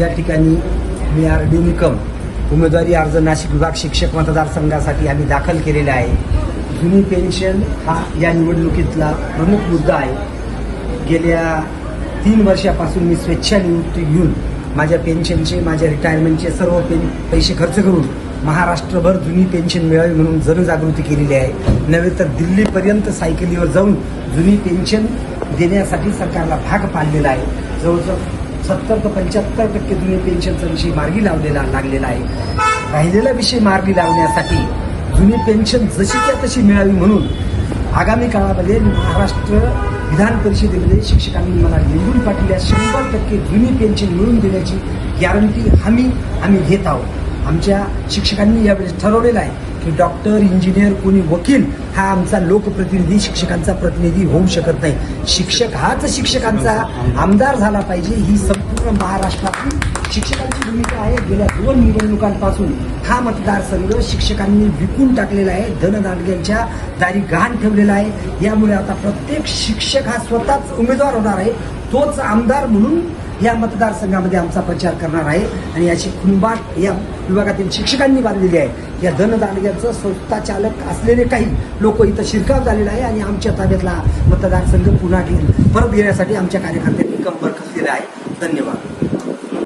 या ठिकाणी मी R D Nikam उमेदवारी अर्ज नाशिक विभाग शिक्षक मतदारसंघासाठी आम्ही दाखल केलेला आहे. जुनी पेन्शन हा या निवडणुकीतला प्रमुख मुद्दा आहे. गेल्या तीन वर्षापासून मी स्वेच्छानिवृत्ती घेऊन माझ्या पेन्शनचे माझ्या रिटायरमेंटचे सर्व पेन पैसे खर्च करून महाराष्ट्रभर जुनी पेन्शन मिळावी म्हणून जनजागृती केलेली आहे. नव्हे तर दिल्लीपर्यंत सायकलीवर जाऊन जुनी पेन्शन देण्यासाठी सरकारला भाग पाडलेला आहे. जवळजवळ सत्तर ते पंच्याहत्तर टक्के जुनी पेन्शनचा विषय मार्गी लावलेला लागलेला आहे. राहिलेला विषय मार्गी लावण्यासाठी जुनी पेन्शन जशी त्या तशी मिळावी म्हणून आगामी काळामध्ये महाराष्ट्र विधान परिषदेमध्ये शिक्षकांनी मला निवडून पाठवल्या शंभर टक्के जुनी पेन्शन मिळवून देण्याची गॅरंटी हमी आम्ही घेत आहोत. आमच्या शिक्षकांनी यावेळेस ठरवलेलं आहे की डॉक्टर इंजिनियर कोणी वकील हा आमचा लोकप्रतिनिधी शिक्षकांचा प्रतिनिधी होऊ शकत नाही. शिक्षक हाच शिक्षकांचा आमदार झाला पाहिजे. ही संपूर्ण महाराष्ट्रातील शिक्षकांची भूमिका आहे. गेल्या दोन निवडणुकांपासून हा मतदारसंघ शिक्षकांनी विकून टाकलेला आहे. धनदांडग्यांच्या दारी गहाण ठेवलेला आहे. यामुळे आता प्रत्येक शिक्षक हा स्वतःच उमेदवार होणार आहे. तोच आमदार म्हणून या मतदारसंघामध्ये आमचा प्रचार करणार आहे. आणि याची खुंबाट या विभागातील शिक्षकांनी बांधलेली आहे. या धनदानग्यांचं स्वतः चालक असलेले काही लोक इथं शिरकाव झालेला आहे आणि आमच्या ताब्यातला मतदारसंघ पुन्हा घेऊन परत घेण्यासाठी आमच्या कार्यकर्त्यांनी कंबर कसलेला आहे. धन्यवाद.